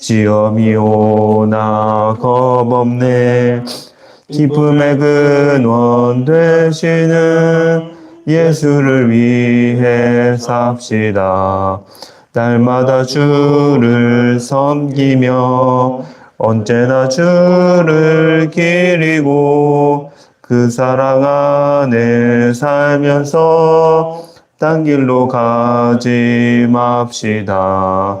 시험이 오나 겁없네 기쁨의 근원 되시는 예수를 위해 삽시다. 날마다 주를 섬기며 언제나 주를 기리고 그 사랑 안에 살면서 딴 길로 가지 맙시다.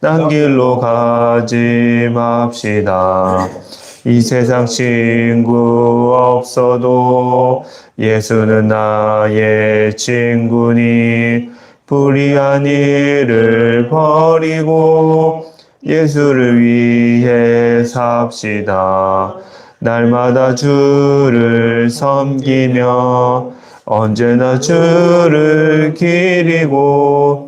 딴 길로 가지 맙시다. 이 세상 친구 없어도 예수는 나의 친구니 불의한 일을 버리고 예수를 위해 삽시다. 날마다 주를 섬기며 언제나 주를 기리고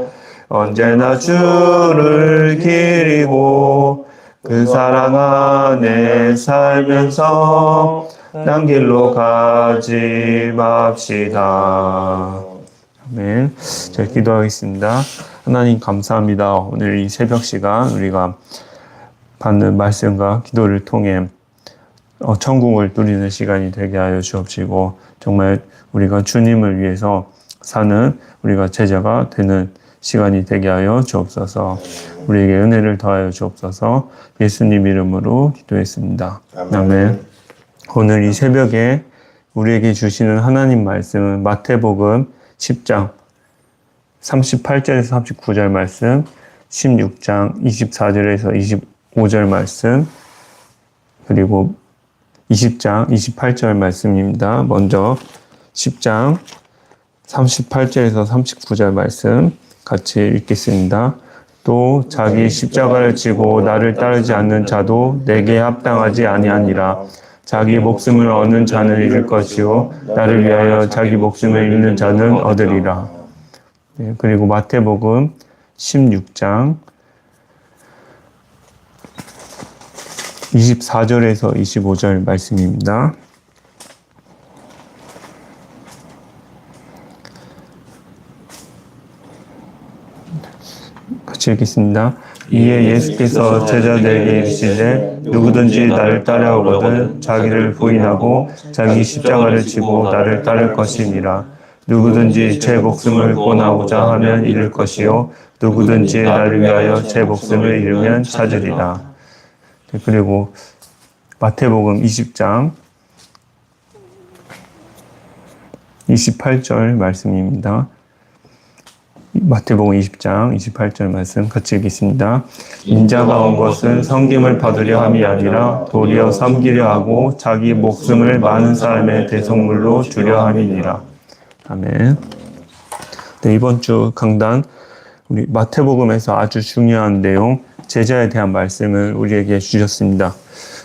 언제나 주를 기리고 그 사랑 안에 살면서 딴 길로 가지 맙시다. 아멘. 자, 기도하겠습니다. 하나님 감사합니다. 오늘 이 새벽 시간 우리가 받는 말씀과 기도를 통해 어, 천국을 누리는 시간이 되게 하여 주옵시고 정말 우리가 주님을 위해서 사는 우리가 제자가 되는 시간이 되게 하여 주옵소서. 우리에게 은혜를 더하여 주옵소서. 예수님 이름으로 기도했습니다. 아멘. 오늘 이 새벽에 우리에게 주시는 하나님 말씀은 마태복음 10장 38절에서 39절 말씀, 16장 24절에서 25절 말씀, 그리고 20장 28절 말씀입니다. 먼저 10장 38절에서 39절 말씀 같이 읽겠습니다. 또 자기 십자가를 지고 나를 따르지 않는 자도 내게 합당하지 아니하니라. 자기 목숨을 얻는 자는 잃을 것이요 나를 위하여 자기 목숨을 잃는 자는 얻으리라. 네, 그리고 마태복음 16장 24절에서 25절 말씀입니다. 읽겠습니다. 이에 예수께서 제자들에게 이르시되 누구든지 나를 따라오거든 자기를 부인하고 자기 십자가를 지고 나를 따를 것이니라. 누구든지 제 목숨을 고나고자 하면 잃을 것이요 누구든지 나를 위하여 제 목숨을 잃으면 찾으리라. 네, 그리고 마태복음 20장 28절 말씀입니다. 마태복음 20장 28절 말씀 같이 읽겠습니다. 인자가 온 것은 섬김을 받으려 함이 아니라 도리어 섬기려 하고 자기 목숨을 많은 사람의 대속물로 주려 함이니라. 아멘. 네, 이번 주 강단 우리 마태복음에서 아주 중요한 내용 제자에 대한 말씀을 우리에게 주셨습니다.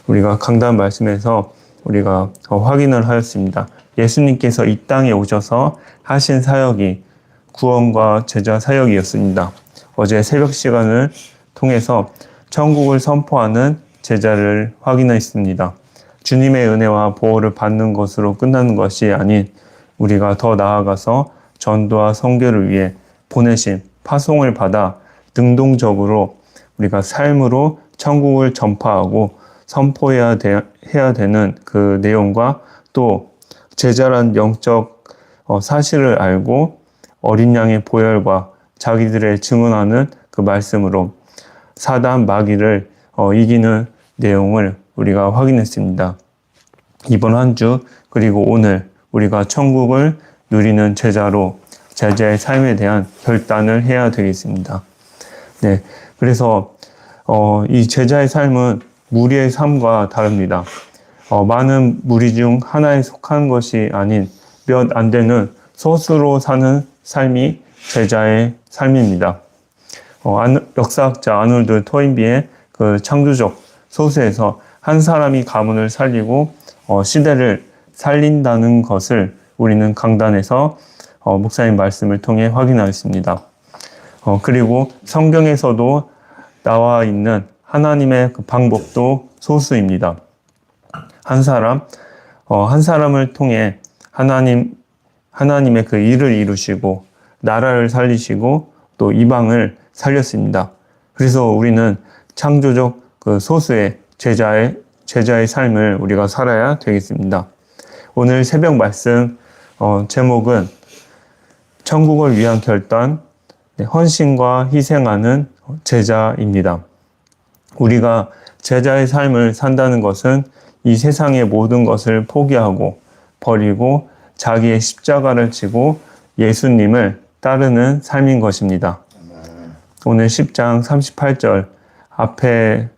우리가 강단 말씀에서 우리가 확인을 하였습니다. 예수님께서 이 땅에 오셔서 하신 사역이 구원과 제자 사역이었습니다. 어제 새벽 시간을 통해서 천국을 선포하는 제자를 확인했습니다. 주님의 은혜와 보호를 받는 것으로 끝나는 것이 아닌 우리가 더 나아가서 전도와 선교를 위해 보내신 파송을 받아 능동적으로 우리가 삶으로 천국을 전파하고 선포해야 되, 해야 되는 그 내용과 또 제자란 영적 어, 사실을 알고 어린 양의 보혈과 자기들의 증언하는 그 말씀으로 사단 마귀를 어, 이기는 내용을 우리가 확인했습니다. 이번 한 주 그리고 오늘 우리가 천국을 누리는 제자로 제자의 삶에 대한 결단을 해야 되겠습니다. 네, 그래서 어, 이 제자의 삶은 무리의 삶과 다릅니다. 어, 많은 무리 중 하나에 속한 것이 아닌 몇 안 되는 소수로 사는 삶이 제자의 삶입니다. 어, 안- 역사학자 아놀드 토인비의 그 창조적 소수에서 한 사람이 가문을 살리고 어, 시대를 살린다는 것을 우리는 강단에서 어, 목사님 말씀을 통해 확인하였습니다. 어, 그리고 성경에서도 나와 있는 하나님의 그 방법도 소수입니다. 한 사람, 어, 한 사람을 통해 하나님, 하나님의 그 일을 이루시고, 나라를 살리시고, 또 이방을 살렸습니다. 그래서 우리는 창조적 그 소수의 제자의, 제자의 삶을 우리가 살아야 되겠습니다. 오늘 새벽 말씀, 어, 제목은 천국을 위한 결단, 네, 헌신과 희생하는 제자입니다. 우리가 제자의 삶을 산다는 것은 이 세상의 모든 것을 포기하고 버리고 자기의 십자가를 지고 예수님을 따르는 삶인 것입니다. 오늘 10장 38절 앞에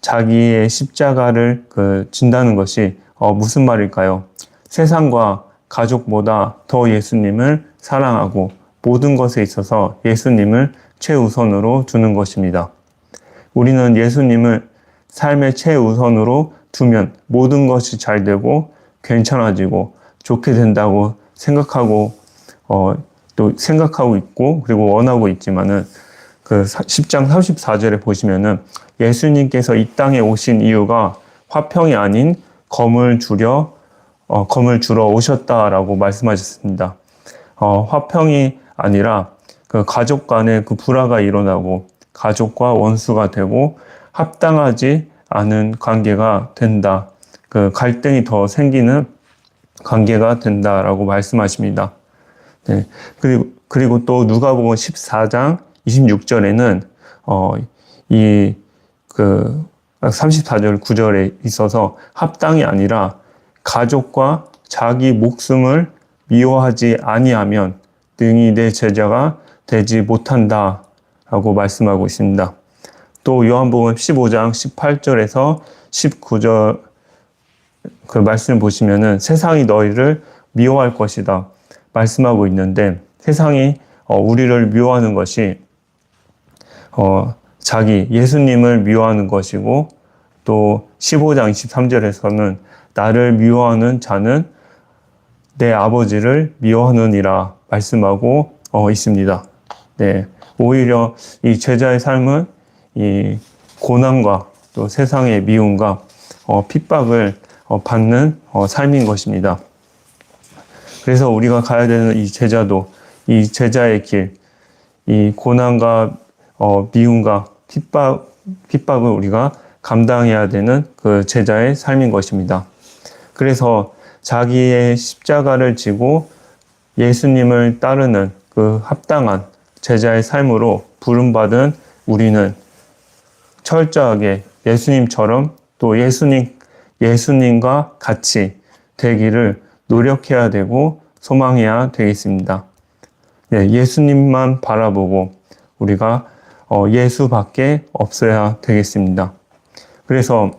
자기의 십자가를 그 진다는 것이 어, 무슨 말일까요? 세상과 가족보다 더 예수님을 사랑하고 모든 것에 있어서 예수님을 최우선으로 두는 것입니다. 우리는 예수님을 삶의 최우선으로 두면 모든 것이 잘 되고 괜찮아지고 좋게 된다고 생각하고 어, 또 생각하고 있고 그리고 원하고 있지만은 그 10장 34절에 보시면은 예수님께서 이 땅에 오신 이유가 화평이 아닌 검을 주려 어, 검을 주러 오셨다라고 말씀하셨습니다. 어, 화평이 아니라 그 가족 간의 그 불화가 일어나고 가족과 원수가 되고 합당하지 않은 관계가 된다. 그 갈등이 더 생기는 관계가 된다라고 말씀하십니다. 네. 그리고, 그리고 또 누가복음 14장 26절에는 어, 이, 그, 34절 9절에 있어서 합당이 아니라 가족과 자기 목숨을 미워하지 아니하면 능히 내 제자가 되지 못한다. 라고 말씀하고 있습니다. 또 요한복음 15장 18절에서 19절 그 말씀 보시면은 세상이 너희를 미워할 것이다. 말씀하고 있는데 세상이 어, 우리를 미워하는 것이 어, 자기 예수님을 미워하는 것이고 또 15장 23절에서는 나를 미워하는 자는 내 아버지를 미워하느니라 말씀하고 어, 있습니다. 네, 오히려 이 제자의 삶은 이 고난과 또 세상의 미움과 어, 핍박을 어, 받는 어, 삶인 것입니다. 그래서 우리가 가야 되는 이 제자도 이 제자의 길, 이 고난과 어, 미움과 핍박, 핍박을 우리가 감당해야 되는 그 제자의 삶인 것입니다. 그래서 자기의 십자가를 지고 예수님을 따르는 그 합당한 제자의 삶으로 부름받은 우리는 철저하게 예수님처럼 또 예수님, 예수님과 같이 되기를 노력해야 되고 소망해야 되겠습니다. 네, 예수님만 바라보고 우리가 어, 예수밖에 없어야 되겠습니다. 그래서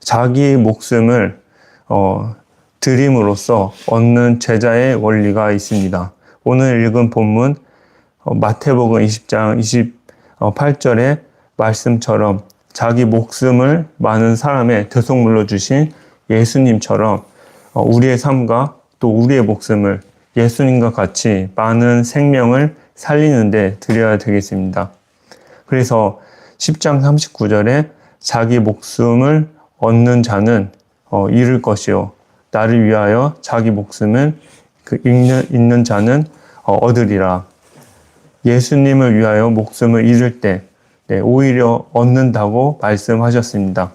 자기의 목숨을 어, 드림으로써 얻는 제자의 원리가 있습니다. 오늘 읽은 본문 어, 마태복음 20장 28절의 말씀처럼 자기 목숨을 많은 사람의 대속물로 주신 예수님처럼 어, 우리의 삶과 또 우리의 목숨을 예수님과 같이 많은 생명을 살리는데 드려야 되겠습니다. 그래서 10장 39절에 자기 목숨을 얻는 자는 어, 잃을 것이요. 나를 위하여 자기 목숨을 그 잃는, 잃는 자는 어, 얻으리라. 예수님을 위하여 목숨을 잃을 때 네, 오히려 얻는다고 말씀하셨습니다.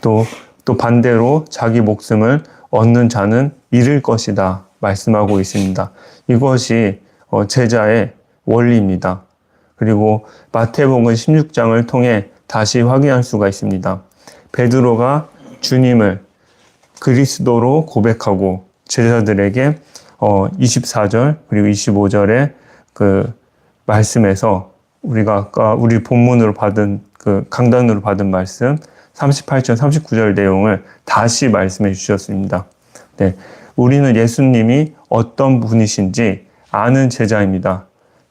또, 또 반대로 자기 목숨을 얻는 자는 잃을 것이다 말씀하고 있습니다. 이것이 어, 제자의 원리입니다. 그리고 마태복음 16장을 통해 다시 확인할 수가 있습니다. 베드로가 주님을 그리스도로 고백하고 제자들에게 어 24절 그리고 25절에 그 말씀에서 우리가 아까 우리 본문으로 받은 그 강단으로 받은 말씀 38절 39절 내용을 다시 말씀해 주셨습니다. 네. 우리는 예수님이 어떤 분이신지 아는 제자입니다.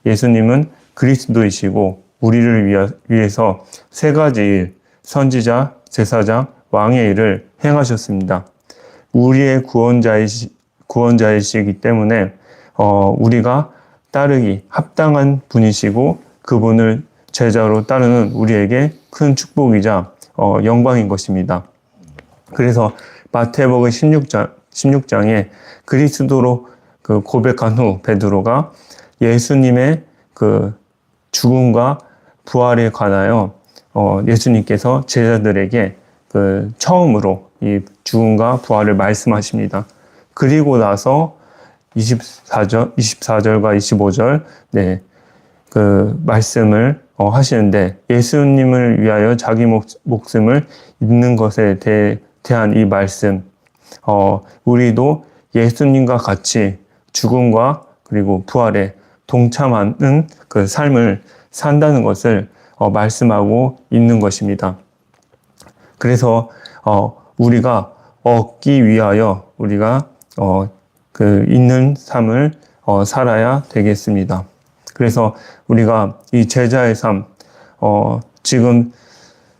예수님은 그리스도이시고 우리를 위해서 세 가지 일, 선지자, 제사장, 왕의 일을 행하셨습니다. 우리의 구원자이시, 구원자이시기 때문에 어, 우리가 따르기 합당한 분이시고 그분을 제자로 따르는 우리에게 큰 축복이자 어, 영광인 것입니다. 그래서 마태복음 16장, 16장에 그리스도로 그 고백한 후 베드로가 예수님의 그 죽음과 부활에 관하여 어, 예수님께서 제자들에게 그 처음으로 이 죽음과 부활을 말씀하십니다. 그리고 나서 24절, 24절과 25절, 네, 그 말씀을 어, 하시는데 예수님을 위하여 자기 목, 목숨을 잊는 것에 대, 대한 이 말씀, 어, 우리도 예수님과 같이 죽음과 그리고 부활에 동참하는 그 삶을 산다는 것을 어, 말씀하고 있는 것입니다. 그래서 어, 우리가 얻기 위하여 우리가 어, 그 있는 삶을 어, 살아야 되겠습니다. 그래서 우리가 이 제자의 삶, 어, 지금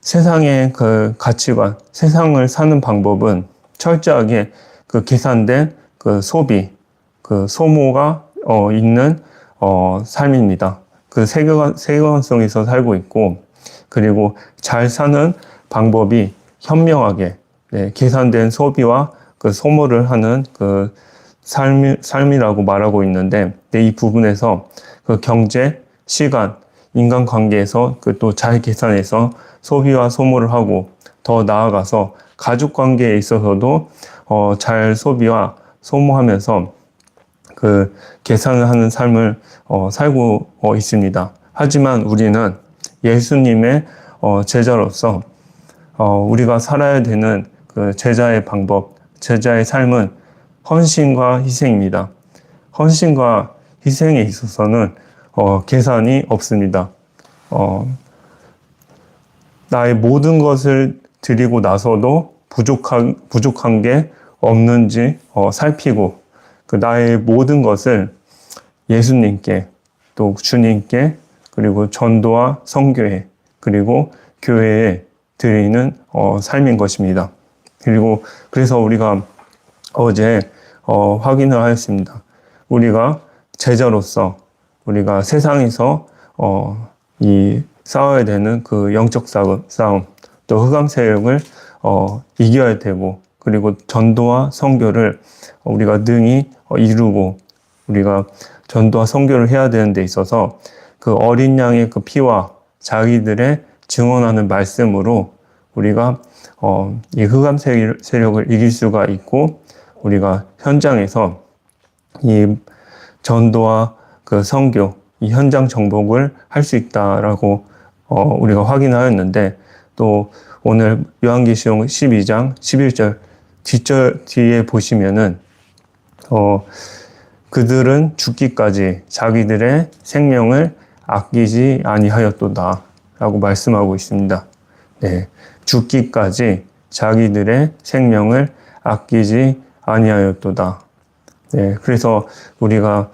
세상의 그 가치관, 세상을 사는 방법은 철저하게 그 계산된 그 소비, 그 소모가 어, 있는 어, 삶입니다. 그 세계관, 세계관성에서 살고 있고, 그리고 잘 사는 방법이 현명하게 네, 계산된 소비와 그 소모를 하는 그 삶이, 삶이라고 말하고 있는데, 네, 이 부분에서 그 경제, 시간, 인간관계에서 그 또 잘 계산해서 소비와 소모를 하고 더 나아가서 가족 관계에 있어서도 어, 잘 소비와 소모하면서 그 계산을 하는 삶을 어, 살고 어, 있습니다. 하지만 우리는 예수님의 어, 제자로서 어, 우리가 살아야 되는 그 제자의 방법, 제자의 삶은 헌신과 희생입니다. 헌신과 희생에 있어서는 어, 계산이 없습니다. 어, 나의 모든 것을 드리고 나서도 부족한, 부족한 게 없는지 어, 살피고 그 나의 모든 것을 예수님께 또 주님께 그리고 전도와 성교회 그리고 교회에 드리는 어, 삶인 것입니다. 그리고 그래서 우리가 어제 어, 확인을 하였습니다. 우리가 제자로서 우리가 세상에서 어, 이 싸워야 되는 그 영적 싸움, 또 흑암 세력을 어, 이겨야 되고 그리고 전도와 선교를 우리가 능히 어, 이루고 우리가 전도와 선교를 해야 되는 데 있어서 그 어린 양의 그 피와 자기들의 증언하는 말씀으로 우리가 어, 이 흑암 세- 세력을 이길 수가 있고 우리가 현장에서 이 전도와 그 선교, 이 현장 정복을 할 수 있다라고 어, 우리가 확인하였는데 또 오늘 요한계시록 12장 11절 뒷절 뒤에 보시면은 어, 그들은 죽기까지 자기들의 생명을 아끼지 아니하였도다라고 말씀하고 있습니다. 네, 죽기까지 자기들의 생명을 아끼지 아니하였도다. 네, 그래서 우리가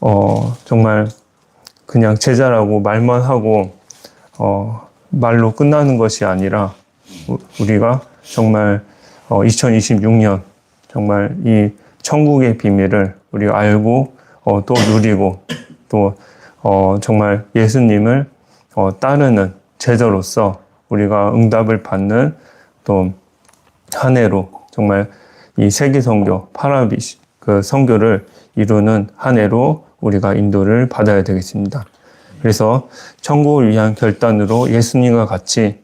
어, 정말 그냥 제자라고 말만 하고 어, 말로 끝나는 것이 아니라 우- 우리가 정말 어, 2026년 정말 이 천국의 비밀을 우리가 알고 어, 또 누리고 또 어, 정말 예수님을 어, 따르는 제자로서 우리가 응답을 받는 또 한 해로 정말 이 세계 선교 파라비 그 선교를 이루는 한 해로 우리가 인도를 받아야 되겠습니다. 그래서 천국을 위한 결단으로 예수님과 같이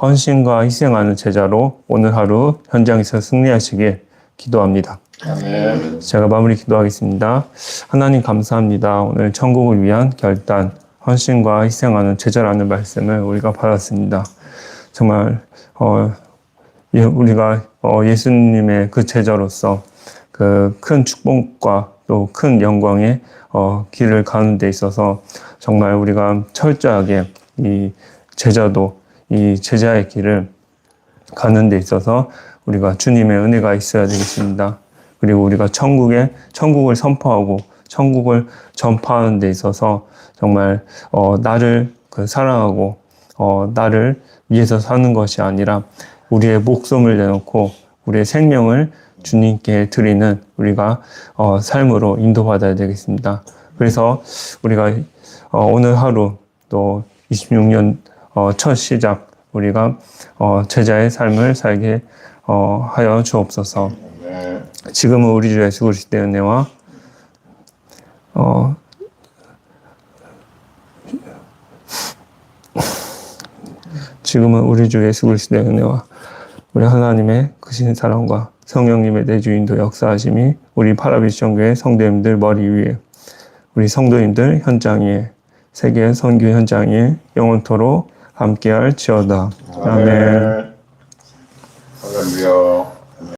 헌신과 희생하는 제자로 오늘 하루 현장에서 승리하시길 기도합니다. 제가 마무리 기도하겠습니다. 하나님 감사합니다. 오늘 천국을 위한 결단, 헌신과 희생하는 제자라는 말씀을 우리가 받았습니다. 정말 어, 예, 우리가 어, 예수님의 그 제자로서 그 큰 축복과 또 큰 영광의 어, 길을 가는 데 있어서 정말 우리가 철저하게 이 제자도 이 제자의 길을 가는 데 있어서 우리가 주님의 은혜가 있어야 되겠습니다. 그리고 우리가 천국에 천국을 선포하고 천국을 전파하는 데 있어서 정말 어, 나를 그 사랑하고 어, 나를 위해서 사는 것이 아니라 우리의 목숨을 내놓고 우리의 생명을 주님께 드리는 우리가 어, 삶으로 인도받아야 되겠습니다. 그래서 우리가 어, 오늘 하루 또 26년 어, 첫 시작 우리가 어, 제자의 삶을 살게 어, 하여 주옵소서. 네. 지금은 우리 주 예수 그리스도의 은혜와 어, 지금은 우리 주 예수 그리스도의 은혜와 우리 하나님의 크신 사랑과 성령님의 내주인도 역사하심이 우리 파라비션교회 성도님들 머리 위에 우리 성도님들 현장 위에 세계 선교 현장 위에 영원토록 함께할 지어다. 아멘. 할렐루야.